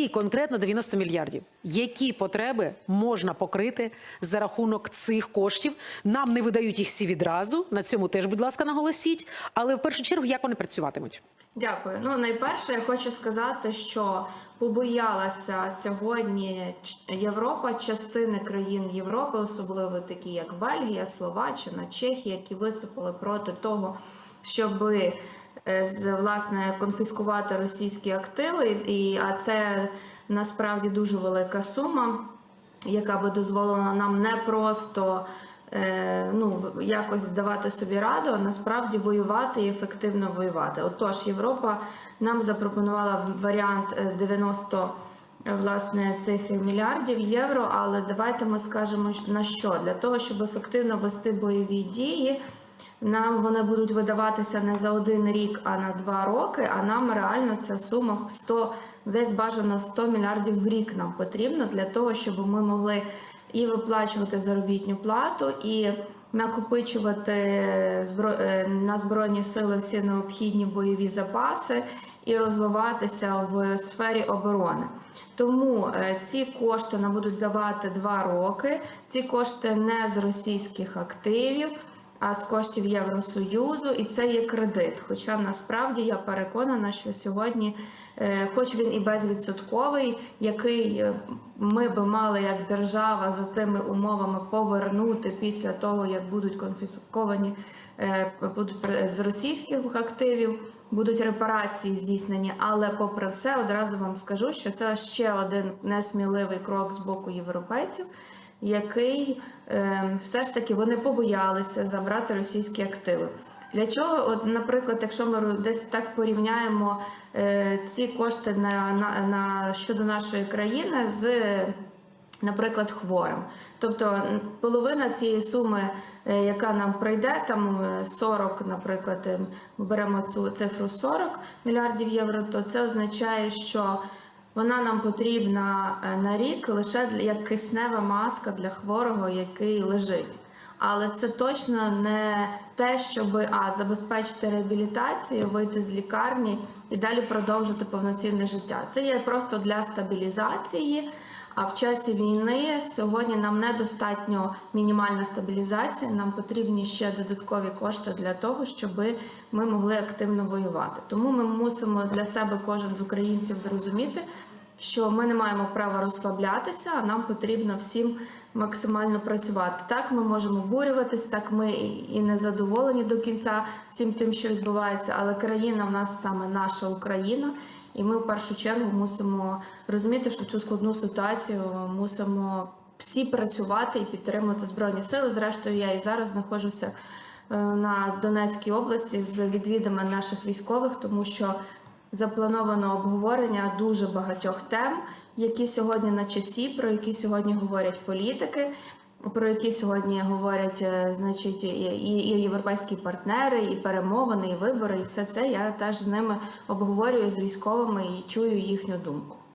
ці конкретно 90 мільярдів, які потреби можна покрити за рахунок цих коштів? Нам не видають їх всі відразу. На цьому теж, будь ласка, наголосіть. Але в першу чергу, як вони працюватимуть? Дякую. Ну найперше, я хочу сказати, що побоялася сьогодні Європа, частини країн Європи, особливо такі як Бельгія, Словаччина, Чехія, які виступили проти того, щоби власне конфіскувати російські активи, і а це насправді дуже велика сума, яка би дозволила нам не просто е, ну, якось здавати собі раду, а насправді воювати і ефективно воювати. Отож, Європа нам запропонувала варіант е, 90 е, власне цих мільярдів євро. Але давайте ми скажемо на що для того, щоб ефективно вести бойові дії. Нам вони будуть видаватися не за один рік, а на два роки. А нам реально ця сума 100, десь бажано 100 мільярдів в рік нам потрібно для того, щоб ми могли і виплачувати заробітну плату, і накопичувати збро- е, на збройні сили всі необхідні бойові запаси і розвиватися в сфері оборони. Тому е, ці кошти нам будуть давати два роки. Ці кошти не з російських активів з коштів Євросоюзу, і це є кредит. Хоча насправді я переконана, що сьогодні, е, хоч він і безвідсотковий, який е, ми би мали як держава за тими умовами повернути після того, як будуть конфісковані е, будуть з російських активів. Будуть репарації здійснені, але попри все, одразу вам скажу, що це ще один несміливий крок з боку європейців, який е, все ж таки вони побоялися забрати російські активи. Для чого, от, наприклад, якщо ми десь так порівняємо е, ці кошти на, на, на щодо нашої країни з наприклад, хворим. Тобто половина цієї суми, е, яка нам прийде, там е, 40, наприклад, е, ми беремо цю цифру 40 мільярдів євро, то це означає, що вона нам потрібна е, на рік лише як киснева маска для хворого, який лежить. Але це точно не те, щоб а забезпечити реабілітацію, вийти з лікарні і далі продовжити повноцінне життя. Це є просто для стабілізації. А в часі війни сьогодні нам недостатньо мінімальна стабілізація. Нам потрібні ще додаткові кошти для того, щоб ми могли активно воювати. Тому ми мусимо для себе кожен з українців зрозуміти, що ми не маємо права розслаблятися, а нам потрібно всім максимально працювати. Так ми можемо бурюватись, так ми і і не задоволені до кінця всім тим, що відбувається, але країна в нас саме наша Україна. І ми в першу чергу мусимо розуміти, що цю складну ситуацію мусимо всі працювати і підтримувати збройні сили. Зрештою, я і зараз знаходжуся е, на Донецькій області з відвідами наших військових, тому що заплановано обговорення дуже багатьох тем, які сьогодні на часі, про які сьогодні говорять політики. Про які сьогодні говорять, е, значить, і, і, і європейські партнери, і перемовини, і вибори, і все це я теж з ними обговорюю з військовими і чую їхню думку.